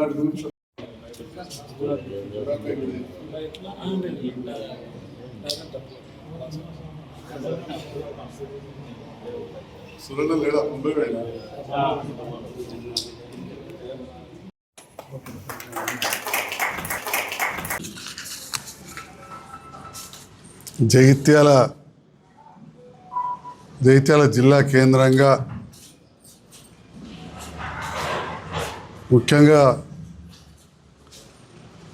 వాటి గురించి సురణ లేడా ముంబై వెళ్ళా జగిత్యాల జగిత్యాల జిల్లా కేంద్రంగా ముఖ్యంగా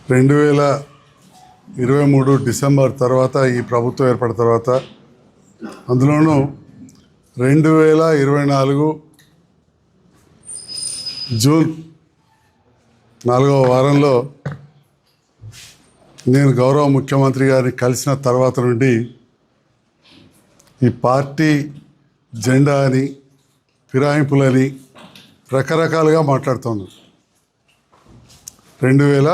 రెండు వేల ఇరవై మూడు డిసెంబర్ తర్వాత ఈ ప్రభుత్వం ఏర్పడిన తర్వాత అందులోనూ రెండు వేల ఇరవై నాలుగు జూన్ నాలుగవ వారంలో నేను గౌరవ ముఖ్యమంత్రి గారిని కలిసిన తర్వాత నుండి ఈ పార్టీ జెండా అని ఫిరాయింపులని రకరకాలుగా మాట్లాడుతున్నాను రెండు వేల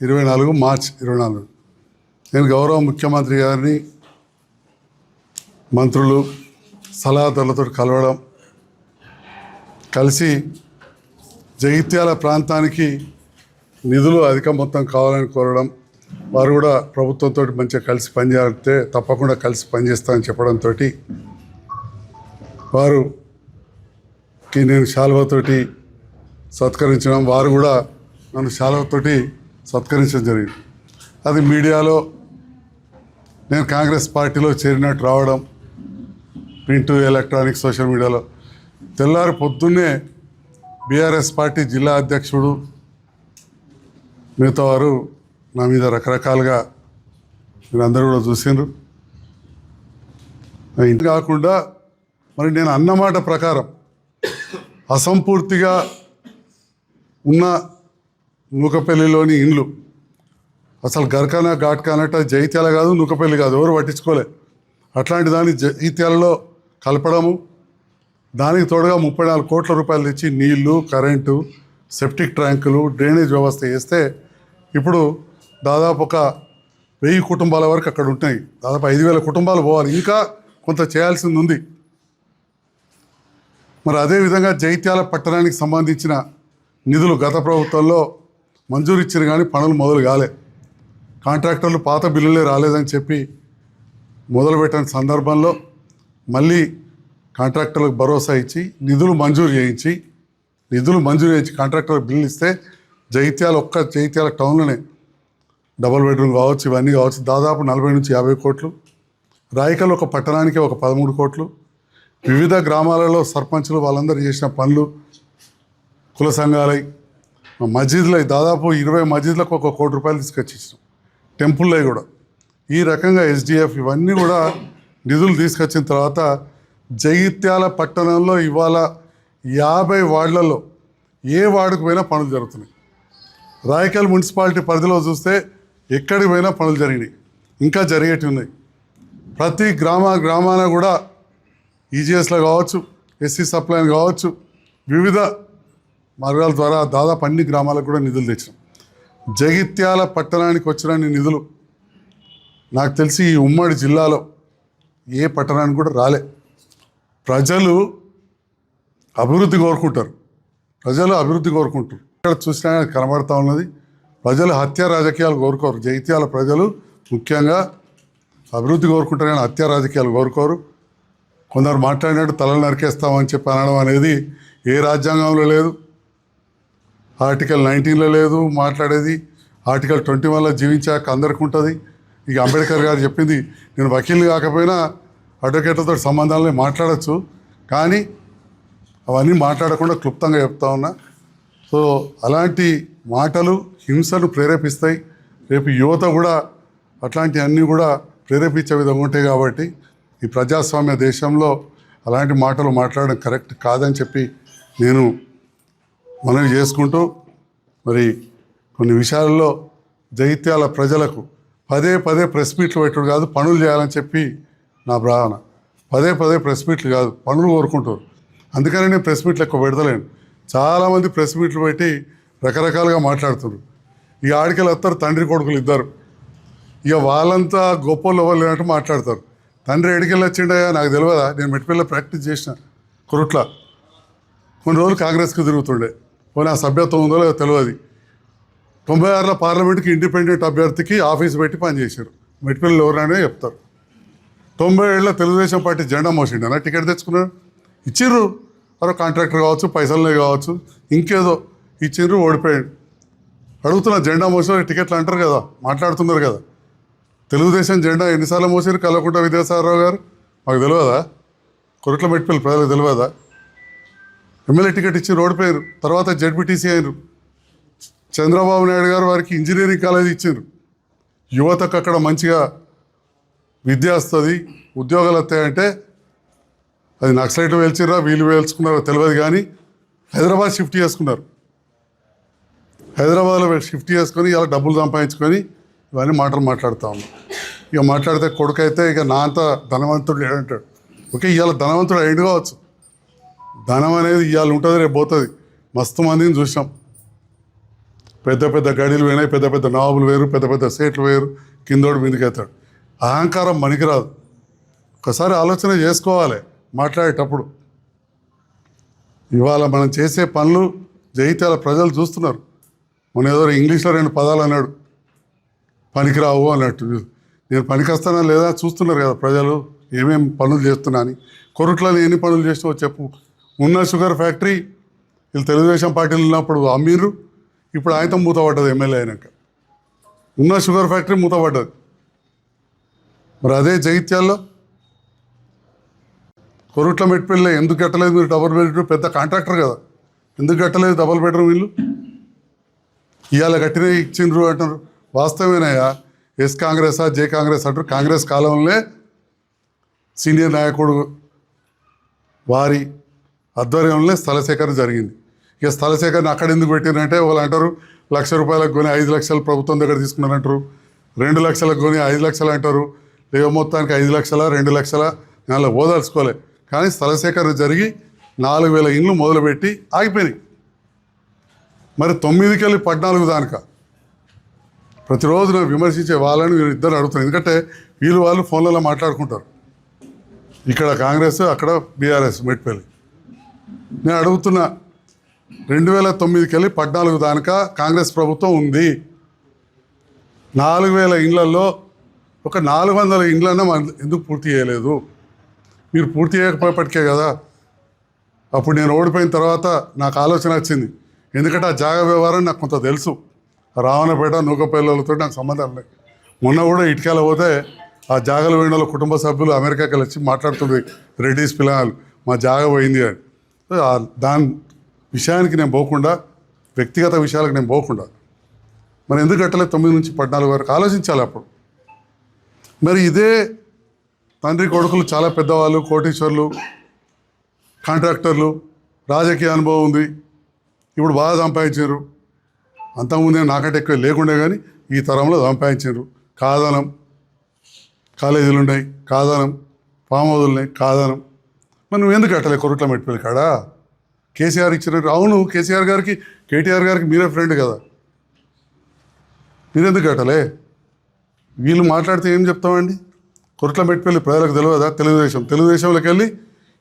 ఇరవై నాలుగు మార్చ్ ఇరవై నాలుగు. నేను గౌరవ ముఖ్యమంత్రి గారిని మంత్రులు సలహాదారులతో కలవడం కలిసి జగిత్యాల ప్రాంతానికి నిధులు అధిక మొత్తం కావాలని కోరడం వారు కూడా ప్రభుత్వంతో మంచిగా కలిసి పనిచేస్తే తప్పకుండా కలిసి పనిచేస్తామని చెప్పడంతో వారుకి నేను శాల్వతోటి సత్కరించడం వారు కూడా నన్ను శాల్వతోటి సత్కరించడం జరిగింది. అది మీడియాలో నేను కాంగ్రెస్ పార్టీలో చేరినట్టు రావడం ప్రింట్ ఎలక్ట్రానిక్ సోషల్ మీడియాలో. తెల్లారి పొద్దున్నే బీఆర్ఎస్ పార్టీ జిల్లా అధ్యక్షుడు మిగతా వారు నా మీద రకరకాలుగా మీరు అందరూ కూడా చూసిండ్రు. ఇంటి కాకుండా మరి నేను అన్నమాట ప్రకారం అసంపూర్తిగా ఉన్న నూకపల్లిలోని ఇండ్లు. అసలు గర్కానా ఘాట్కానట జైత్యాల కాదు నూకపల్లి కాదు. ఎవరు పట్టించుకోలే. అట్లాంటి దాన్ని జైత్యాలలో కలపడము దానికి తోడుగా ముప్పై నాలుగు కోట్ల రూపాయలు తెచ్చి నీళ్ళు కరెంటు సెప్టిక్ ట్యాంకులు డ్రైనేజ్ వ్యవస్థ చేస్తే ఇప్పుడు దాదాపు ఒక వెయ్యి కుటుంబాల వరకు అక్కడ ఉంటాయి దాదాపు ఐదు వేల కుటుంబాలు పోవాలి. ఇంకా కొంత చేయాల్సింది ఉంది. మరి అదేవిధంగా జైత్యాల పట్టణానికి సంబంధించిన నిధులు గత ప్రభుత్వంలో మంజూరు ఇచ్చారు కానీ పనులు మొదలు కాలే. కాంట్రాక్టర్లు పాత బిల్లులే రాలేదని చెప్పి మొదలుపెట్టిన సందర్భంలో మళ్ళీ కాంట్రాక్టర్లకు భరోసా ఇచ్చి నిధులు మంజూరు చేయించి నిధులు మంజూరు చేయించి కాంట్రాక్టర్ బిల్లు ఇస్తే జైత్యాల ఒక్క జైత్యాల టౌన్లోనే డబుల్ బెడ్రూమ్ కావచ్చు ఇవన్నీ కావచ్చు దాదాపు నలభై నుంచి యాభై కోట్లు. రాయికల్ ఒక పట్టణానికి ఒక పదమూడు కోట్లు. వివిధ గ్రామాలలో సర్పంచులు వాళ్ళందరూ చేసిన పనులు కుల సంఘాలై మసీదులో దాదాపు ఇరవై మసీదులకు ఒక కోటి రూపాయలు తీసుకొచ్చి ఇచ్చినాం టెంపుల్లో కూడా. ఈ రకంగా ఎస్డిఎఫ్ ఇవన్నీ కూడా నిధులు తీసుకొచ్చిన తర్వాత జగిత్యాల పట్టణంలో ఇవాళ యాభై వార్డులలో ఏ వార్డుకు పోయినా పనులు జరుగుతున్నాయి. రాయకల్ మున్సిపాలిటీ పరిధిలో చూస్తే ఎక్కడికి పోయినా పనులు జరిగినాయి. ఇంకా జరిగేటి ఉన్నాయి. ప్రతి గ్రామ గ్రామాన కూడా ఈజీఎస్లో కావచ్చు ఎస్సీ సప్లైన్ కావచ్చు వివిధ మార్గాల ద్వారా దాదాపు అన్ని గ్రామాలకు కూడా నిధులు తెచ్చినాం. జగిత్యాల పట్టణానికి వచ్చిన నిధులు నాకు తెలిసి ఈ ఉమ్మడి జిల్లాలో ఏ పట్టణానికి కూడా రాలే. ప్రజలు అభివృద్ధి కోరుకుంటారు. ప్రజలు అభివృద్ధి కోరుకుంటారు. ఇక్కడ చూసినా కనబడతా ఉన్నది. ప్రజలు హత్య రాజకీయాలు కోరుకోరు. జైత్యాల ప్రజలు ముఖ్యంగా అభివృద్ధి కోరుకుంటారు కానీ హత్య రాజకీయాలు కోరుకోరు. కొందరు మాట్లాడినట్టు తలలు నరికేస్తామని చెప్పి అనడం అనేది ఏ రాజ్యాంగంలో లేదు. ఆర్టికల్ నైన్టీన్లో లేదు మాట్లాడేది. ఆర్టికల్ ట్వంటీ వన్లో జీవించాక అందరికి ఉంటుంది. ఇక అంబేద్కర్ గారు చెప్పింది నేను వకీల్ కాకపోయినా అడ్వకేట్లతో సంబంధాలని మాట్లాడచ్చు. కానీ అవన్నీ మాట్లాడకుండా క్లుప్తంగా చెప్తా ఉన్నా. సో అలాంటి మాటలు హింసను ప్రేరేపిస్తాయి. రేపు యువత కూడా అట్లాంటి అన్నీ కూడా ప్రేరేపించే విధంగా ఉంటాయి కాబట్టి ఈ ప్రజాస్వామ్య దేశంలో అలాంటి మాటలు మాట్లాడడం కరెక్ట్ కాదని చెప్పి నేను మనవి చేసుకుంటూ మరి కొన్ని విషయాల్లో జైత్యాల ప్రజలకు పదే పదే ప్రెస్ మీట్లు పెట్టుడు కాదు పనులు చేయాలని చెప్పి నా భావన. పదే పదే ప్రెస్ మీట్లు కాదు పనులు కోరుకుంటారు. అందుకని నేను ప్రెస్ మీట్లు ఎక్కువ పెడతలేను. చాలామంది ప్రెస్ మీట్లు పెట్టి రకరకాలుగా మాట్లాడుతున్నారు. ఈ ఆడికలు వస్తారు తండ్రి కొడుకులు ఇద్దరు. ఇక వాళ్ళంతా గొప్పలు ఎవరు లేనట్టు మాట్లాడతారు. తండ్రి ఎడికెళ్ళి వచ్చిండయా నాకు తెలియదా? నేను మెట్టిపిల్ల ప్రాక్టీస్ చేసిన కురుట్ల. కొన్ని రోజులు కాంగ్రెస్కి తిరుగుతుండే. పోనీ ఆ సభ్యత్వం ఉందో లేదో తెలియదు తొంభై ఆరులో పార్లమెంట్కి ఇండిపెండెంట్ అభ్యర్థికి ఆఫీస్ పెట్టి పనిచేశారు. మెట్టిపల్లి ఎవరైనా చెప్తారు. తొంభై ఏళ్ళలో తెలుగుదేశం పార్టీ జెండా మోసిండు. అన్న టికెట్ తెచ్చుకున్నాడు. ఇచ్చిర్రు అరో కాంట్రాక్టర్ కావచ్చు పైసలనే కావచ్చు ఇంకేదో ఇచ్చిర్రు ఓడిపోయాడు. అడుగుతున్న జెండా మోసిన టికెట్లు అంటారు కదా మాట్లాడుతున్నారు కదా. తెలుగుదేశం జెండా ఎన్నిసార్లు మోసారు కలవకుంట విద్యాసాగరరావు గారు? మాకు తెలియదా కొరట్ల మెట్టిపల్లి ప్రజలకు తెలియదా ఎమ్మెల్యే టికెట్ ఇచ్చి ఓడిపోయారు తర్వాత జడ్బిటీసీ అయ్యారు చంద్రబాబు నాయుడు గారు వారికి ఇంజనీరింగ్ కాలేజ్ ఇచ్చారు. యువతకు అక్కడ మంచిగా విద్య వస్తుంది ఉద్యోగాలు వస్తాయంటే అది నక్సలైట్ వేల్చిర్రా వీళ్ళు వేల్చుకున్నారో తెలియదు కానీ హైదరాబాద్ షిఫ్ట్ చేసుకున్నారు. హైదరాబాద్లో షిఫ్ట్ చేసుకొని ఇలా డబ్బులు సంపాదించుకొని ఇవన్నీ మాటలు మాట్లాడుతూ ఉన్నాం. ఇక మాట్లాడితే కొడుకు అయితే ఇక నా అంత ధనవంతుడు లేడంటాడు. ఓకే ఇవాళ ధనవంతుడు అయింది కావచ్చు. ధనం అనేది ఇవాళ ఉంటుంది రేపు పోతుంది. మస్తు మందిని చూసాం పెద్ద పెద్ద గడిలు పోయినాయి పెద్ద పెద్ద నాబులు వేరు పెద్ద పెద్ద సేట్లు వేరు కిందోడు మీదకి అహంకారం పనికిరాదు ఒకసారి ఆలోచన చేసుకోవాలి మాట్లాడేటప్పుడు. ఇవాళ మనం చేసే పనులు జైత్యాల ప్రజలు చూస్తున్నారు. మన ఏదో ఇంగ్లీష్లో రెండు పదాలు అన్నాడు. పనికిరావు అన్నట్టు. నేను పనికొస్తానా లేదా చూస్తున్నారు కదా ప్రజలు ఏమేమి పనులు చేస్తున్నా అని. కొరుట్లో ఎన్ని పనులు చేసినావో చెప్పు. ఉన్న షుగర్ ఫ్యాక్టరీ వీళ్ళు తెలుగుదేశం పార్టీలు ఉన్నప్పుడు అమ్మీరు ఇప్పుడు ఆయనతో మూతపడ్డది ఎమ్మెల్యే అయినాక. ఉన్న షుగర్ ఫ్యాక్టరీ మూతపడ్డది. మరి అదే జగిత్యాల్లో కొరుట్ల మెట్టిపల్లి ఎందుకు కట్టలేదు మీరు డబుల్ బెడ్రూమ్ పెద్ద కాంట్రాక్టర్ కదా. ఎందుకు కట్టలేదు డబుల్ బెడ్రూమ్ ఇల్లు? ఇవాళ కట్టిన ఇచ్చిండ్రు అంటారు వాస్తవేనయ్యా ఎస్ కాంగ్రెస్ జే కాంగ్రెస్ అంటారు. కాంగ్రెస్ కాలంలో సీనియర్ నాయకుడు వారి ఆధ్వర్యంలో స్థల సేకరణ జరిగింది. ఇక స్థల సేకరణ అక్కడ ఎందుకు పెట్టినంటే వాళ్ళు అంటారు లక్ష రూపాయలకు కొని ఐదు లక్షలు ప్రభుత్వం దగ్గర తీసుకున్నారంటారు. రెండు లక్షలకు కొని ఐదు లక్షలు అంటారు. లేక మొత్తానికి ఐదు లక్షల రెండు లక్షల దానిలో ఓదార్చుకోలే. కానీ స్థల సేకరణ జరిగి నాలుగు వేల ఇండ్లు మొదలుపెట్టి ఆగిపోయినాయి. మరి తొమ్మిదికి వెళ్ళి పద్నాలుగు దానిక ప్రతిరోజు నేను విమర్శించే వాళ్ళని మీరు ఇద్దరు అడుగుతాను ఎందుకంటే వీళ్ళు వాళ్ళు ఫోన్లలో మాట్లాడుకుంటారు. ఇక్కడ కాంగ్రెస్ అక్కడ బీఆర్ఎస్ మెట్పల్లి. నేను అడుగుతున్నా రెండు వేల తొమ్మిదికి వెళ్ళి పద్నాలుగు దానిక కాంగ్రెస్ ప్రభుత్వం ఉంది. నాలుగు వేల ఇండ్లలో ఒక నాలుగు వందల ఇండ్లన్నా మన ఎందుకు పూర్తి చేయలేదు? మీరు పూర్తి చేయకపోయేప్పటికే కదా. అప్పుడు నేను ఓడిపోయిన తర్వాత నాకు ఆలోచన వచ్చింది ఎందుకంటే ఆ జాగ వ్యవహారం నాకు కొంత తెలుసు. రావణపేట నూకపల్లెలతో నాకు సంబంధం లేదు. మొన్న కూడా ఇటుకాల పోతే ఆ జాగలు పోయిన కుటుంబ సభ్యులు అమెరికాకి వచ్చి మాట్లాడుతుంది రెడ్డిస్ పిల్లలు మా జాగ పోయింది అని. దాని విషయానికి నేను పోకుండా వ్యక్తిగత విషయాలకు నేను పోకుండా. మరి ఎందుకు కట్టలేదు తొమ్మిది నుంచి పద్నాలుగు వరకు ఆలోచించాలి అప్పుడు? మరి ఇదే తండ్రి కొడుకులు చాలా పెద్దవాళ్ళు కోటీశ్వర్లు కాంట్రాక్టర్లు రాజకీయ అనుభవం ఉంది ఇప్పుడు బాగా సంపాదించారు అంతకుముందే నాకంటే ఎక్కువ లేకుండే కానీ ఈ తరంలో సంపాదించారు కాదనం. కాలేజీలు ఉన్నాయి కాదనం. ఫామ్ హౌజులు ఉన్నాయి కాదనం. మరి నువ్వు ఎందుకు కట్టలే కొరట్ల మెట్టిపోయి కాడా కేసీఆర్ ఇచ్చినట్టు అవును కేసీఆర్ గారికి కేటీఆర్ గారికి మీరే ఫ్రెండ్ కదా. మీరెందుకు కట్టలే వీళ్ళు మాట్లాడితే ఏం చెప్తామండి? కొరట్ల మెట్టిపల్లి ప్రజలకు తెలియదా? తెలుగుదేశం. తెలుగుదేశంలోకి వెళ్ళి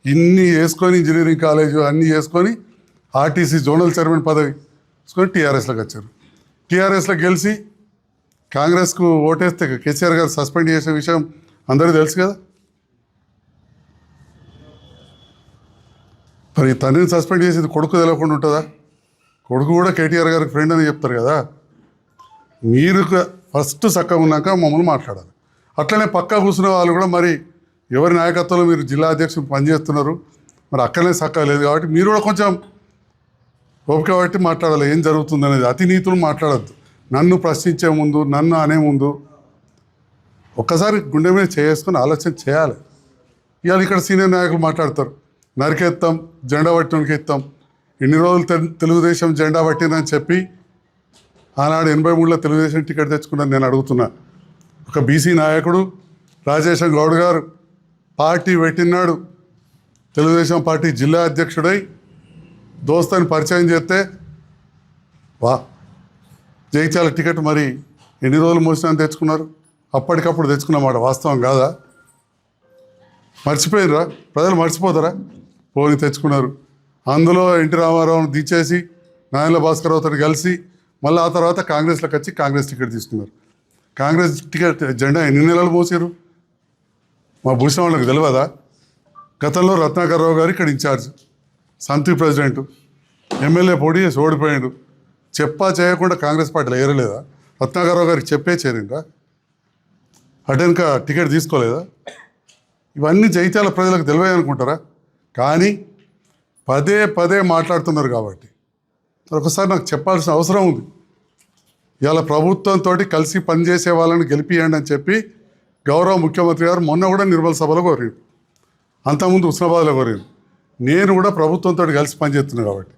ఇన్ని వేసుకొని ఇంజనీరింగ్ కాలేజ్ అన్నీ వేసుకొని ఆర్టీసీ జోనల్ చైర్మన్ పదవి వేసుకొని టీఆర్ఎస్లోకి వచ్చారు. టీఆర్ఎస్లో గెలిచి కాంగ్రెస్కు ఓటేస్తే కేసీఆర్ గారు సస్పెండ్ చేసే విషయం అందరూ తెలుసు కదా? మరి తండ్రిని సస్పెండ్ చేసేది కొడుకు తెలియకుండా ఉంటుందా? కొడుకు కూడా కేటీఆర్ గారికి ఫ్రెండ్ అని చెప్తారు కదా. మీరు ఫస్ట్ చక్కగా ఉన్నాక మమ్మల్ని మాట్లాడాలి. అట్లనే పక్కా కూర్చునే వాళ్ళు కూడా మరి ఎవరి నాయకత్వంలో మీరు జిల్లా అధ్యక్షులు పనిచేస్తున్నారు? మరి అక్కడనే చక్కగా లేదు కాబట్టి మీరు కూడా కొంచెం ఓపిక బట్టి మాట్లాడాలి. ఏం జరుగుతుంది అనేది అతినీతులు మాట్లాడద్దు. నన్ను ప్రశ్నించే ముందు నన్ను అనే ముందు ఒక్కసారి గుండె మీద చేసుకొని ఆలోచన చేయాలి. ఇవాళ ఇక్కడ సీనియర్ నాయకులు మాట్లాడతారు. నరికెత్తాం జెండా పట్టినకి ఎత్తాం. ఇన్ని రోజులు తెలుగుదేశం జెండా పట్టిందని చెప్పి ఆనాడు ఎనభై మూడులో తెలుగుదేశం టికెట్ తెచ్చుకున్నాను నేను అడుగుతున్నా. ఒక బీసీ నాయకుడు రాజేశం గౌడ్ గారు పార్టీ పెట్టినాడు తెలుగుదేశం పార్టీ జిల్లా అధ్యక్షుడై దోస్తాని పరిచయం చేస్తే వా జైత్యాల టికెట్ మరి ఎన్ని రోజులు మోసినా తెచ్చుకున్నారు? అప్పటికప్పుడు తెచ్చుకున్నమాట వాస్తవం కాదా? మర్చిపోయినరా ప్రజలు మర్చిపోతారా? పోని తెచ్చుకున్నారు. అందులో ఎన్టీ రామారావును దించేసి నాయన భాస్కరరావు తోటి కలిసి మళ్ళీ ఆ తర్వాత కాంగ్రెస్లోకి వచ్చి కాంగ్రెస్ టికెట్ తీసుకున్నారు. కాంగ్రెస్ టికెట్ జెండా ఎన్ని నెలలు మోసారు మా భూషణ వాళ్ళకి తెలియదా గతంలో రత్నాకర్ రావు గారు ఇక్కడ ఇన్ఛార్జ్ సంతి ప్రెసిడెంట్ ఎమ్మెల్యే పోటీ చేసి ఓడిపోయాడు. చెప్పా చేయకుండా కాంగ్రెస్ పార్టీలో ఏరలేదా? రత్నాకర్ రావు గారికి చెప్పే చేరిందా అటెన్క టికెట్ తీసుకోలేదా? ఇవన్నీ జైత్యాల ప్రజలకు తెలివే అనుకుంటారా కానీ పదే పదే మాట్లాడుతున్నారు కాబట్టి. ఒకసారి నాకు చెప్పాల్సిన అవసరం ఉంది. ఇవాళ ప్రభుత్వంతో కలిసి పనిచేసే వాళ్ళని గెలిపియండి అని చెప్పి గౌరవ ముఖ్యమంత్రి గారు మొన్న కూడా నిర్మల సభలో కోరారు. అంతకుముందు ఉస్నాబాద్లో కోరారు. నేను కూడా ప్రభుత్వంతో కలిసి పనిచేస్తున్నాను కాబట్టి.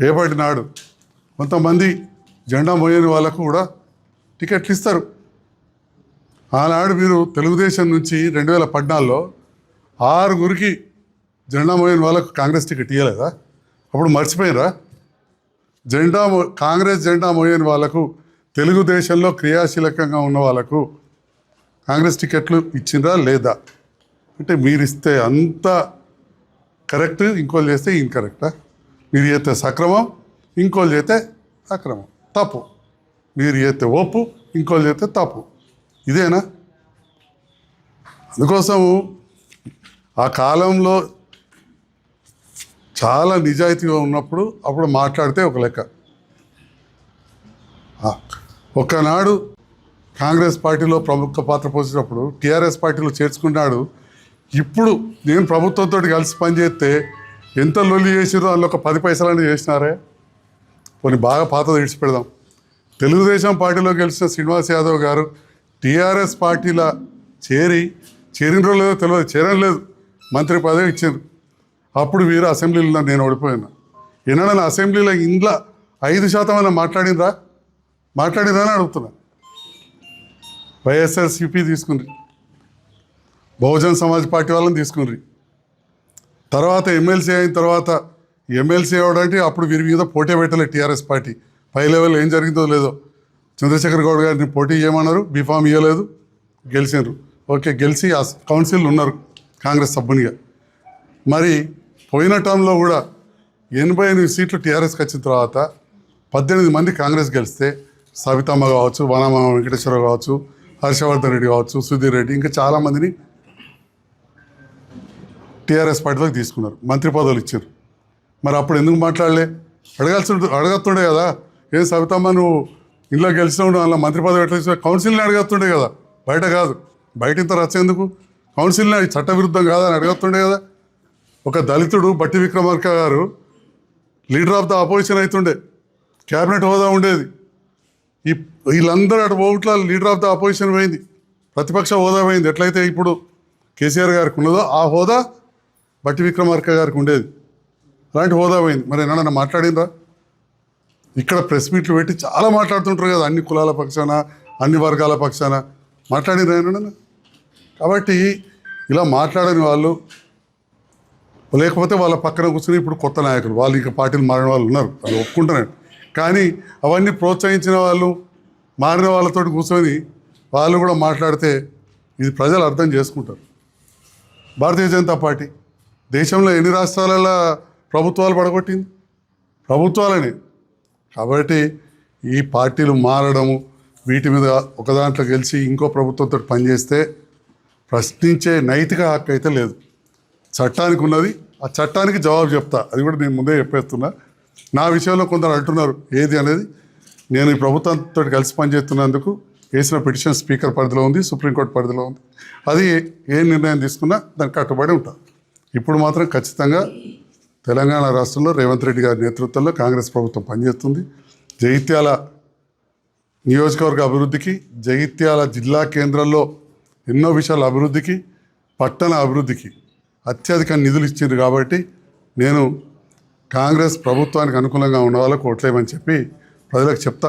రేపటి నాడు కొంతమంది జెండా మోయని వాళ్ళకు కూడా టికెట్లు ఇస్తారు. ఆనాడు మీరు తెలుగుదేశం నుంచి రెండు వేల పద్నాలుగులో ఆరుగురికి జెండా మోయని వాళ్ళకు కాంగ్రెస్ టికెట్ ఇవ్వలేదా అప్పుడు మర్చిపోయినరా? జెండా కాంగ్రెస్ జెండా మోయని వాళ్ళకు తెలుగుదేశంలో క్రియాశీలకంగా ఉన్న వాళ్ళకు కాంగ్రెస్ టికెట్లు ఇచ్చిండ్రా లేదా? అంటే మీరు ఇస్తే అంత కరెక్ట్ ఇంకోళ్ళు చేస్తే ఇన్కరెక్టా? మీరు చేస్తే సక్రమం ఇంకోళ్ళు చేస్తే అక్రమం. తప్పు. మీరు చేస్తే ఒప్పు ఇంకోళ్ళు చేస్తే తప్పు. ఇదేనా? అందుకోసము ఆ కాలంలో చాలా నిజాయితీగా ఉన్నప్పుడు అప్పుడు మాట్లాడితే ఒక లెక్క. ఒకనాడు కాంగ్రెస్ పార్టీలో ప్రముఖ పాత్ర పోసినప్పుడు టీఆర్ఎస్ పార్టీలో చేర్చుకున్నాడు. ఇప్పుడు నేను ప్రభుత్వంతో కలిసి పనిచేస్తే ఎంత లొల్లి చేసిరో అందులో ఒక పది పైసలని చేసినారే? కొన్ని బాగా పాత విడిచిపెడదాం. తెలుగుదేశం పార్టీలో గెలిచిన శ్రీనివాస్ యాదవ్ గారు టీఆర్ఎస్ పార్టీలో చేరి చేరినరో లేదో తెలియదు చేరలేదు లేదు మంత్రి పదవి ఇచ్చారు అప్పుడు వీరు అసెంబ్లీలో నేను ఓడిపోయాను. ఎన్నడన్నా అసెంబ్లీలో ఇంట్లో ఐదు శాతం అయినా మాట్లాడిందా మాట్లాడిందా అని అడుగుతున్నా వైఎస్ఆర్సిపి తీసుకుని బహుజన్ సమాజ్ పార్టీ వాళ్ళని తీసుకుని తర్వాత ఎమ్మెల్సీ అయిన తర్వాత ఎమ్మెల్సీ అవ్వడానికి అప్పుడు వీరి మీద పోటీ పెట్టలే టీఆర్ఎస్ పార్టీ. పై లెవెల్ ఏం జరిగిందో లేదో చంద్రశేఖర్ గౌడ్ గారిని పోటీ చేయమన్నారు బీఫామ్ ఇవ్వలేదు గెలిచినారు ఓకే గెలిచి ఆ కౌన్సిల్ ఉన్నారు కాంగ్రెస్ సభ్యునిగా. మరి పోయిన టర్మ్లో కూడా ఎనభై ఎనిమిది సీట్లు టీఆర్ఎస్కి వచ్చిన తర్వాత పద్దెనిమిది మంది కాంగ్రెస్ గెలిస్తే సవితమ్మ కావచ్చు వనమ వెంకటేశ్వరరావు కావచ్చు హర్షవర్ధన్ రెడ్డి కావచ్చు సుధీర్ రెడ్డి ఇంకా చాలామందిని టీఆర్ఎస్ పార్టీలోకి తీసుకున్నారు. మంత్రి పదవులు ఇచ్చారు. మరి అప్పుడు ఎందుకు మాట్లాడలే? అడగాల్సి అడగతుండే కదా. ఏం సవితమ్మ నువ్వు ఇంట్లో గెలిచినావు అలా మంత్రి పదవి ఎట్లా ఇచ్చావు? కౌన్సిల్ని అడగతుండే కదా. బయట కాదు. బయట ఇంత రచ్చేందుకు కౌన్సిల్ని చట్టవిరుద్ధం కాదని అడగతుండే కదా. ఒక దళితుడు బట్టి విక్రమార్క గారు లీడర్ ఆఫ్ ద అపోజిషన్ అవుతుండే క్యాబినెట్ హోదా ఉండేది. ఈ వీళ్ళందరూ అటు ఓట్ల లీడర్ ఆఫ్ ద అపోజిషన్ పోయింది. ప్రతిపక్ష హోదా పోయింది. ఎట్లయితే ఇప్పుడు కేసీఆర్ గారికి ఉన్నదో ఆ హోదా బట్టి విక్రమార్క గారికి ఉండేది. అలాంటి హోదా పోయింది. మరి ఏమన్నా మాట్లాడిందా? ఇక్కడ ప్రెస్ మీట్లు పెట్టి చాలా మాట్లాడుతుంటారు కదా అన్ని కులాల పక్షాన అన్ని వర్గాల పక్షాన. మాట్లాడిందా ఏమన్నా కాబట్టి ఇలా మాట్లాడని వాళ్ళు లేకపోతే వాళ్ళ పక్కన కూర్చొని ఇప్పుడు కొత్త నాయకులు. వాళ్ళు ఇంకా పార్టీలు మారిన వాళ్ళు ఉన్నారు. అది ఒప్పుకుంటున్నాను కానీ అవన్నీ ప్రోత్సహించిన వాళ్ళు మారిన వాళ్ళతో కూర్చొని వాళ్ళు కూడా మాట్లాడితే ఇది ప్రజలు అర్థం చేసుకుంటారు. భారతీయ జనతా పార్టీ దేశంలో ఎన్ని రాష్ట్రాలలో ప్రభుత్వాలు పడగొట్టింది? ప్రభుత్వాలనే. కాబట్టి ఈ పార్టీలు మారడము వీటి మీద ఒక దాంట్లో గెలిచి ఇంకో ప్రభుత్వంతో పనిచేస్తే ప్రశ్నించే నైతిక హక్కు అయితే లేదు. చట్టానికి ఉన్నది ఆ చట్టానికి జవాబు చెప్తా. అది కూడా నేను ముందే చెప్పేస్తున్నా. నా విషయంలో కొందరు అంటున్నారు ఏది అనేది. నేను ఈ ప్రభుత్వంతో కలిసి పనిచేస్తున్నందుకు వేసిన పిటిషన్ స్పీకర్ పరిధిలో ఉంది సుప్రీంకోర్టు పరిధిలో ఉంది. అది ఏ నిర్ణయం తీసుకున్నా దానికి కట్టుబడి ఉంటా. ఇప్పుడు మాత్రం ఖచ్చితంగా తెలంగాణ రాష్ట్రంలో రేవంత్ రెడ్డి గారి నేతృత్వంలో కాంగ్రెస్ ప్రభుత్వం పనిచేస్తుంది. జగిత్యాల నియోజకవర్గ అభివృద్ధికి జగిత్యాల జిల్లా కేంద్రంలో ఎన్నో విషయాల అభివృద్ధికి పట్టణ అభివృద్ధికి అత్యధిక నిధులు ఇచ్చింది కాబట్టి నేను కాంగ్రెస్ ప్రభుత్వానికి అనుకూలంగా ఉన్న వాళ్ళకు ఓట్లేయమని చెప్పి ప్రజలకు చెప్తా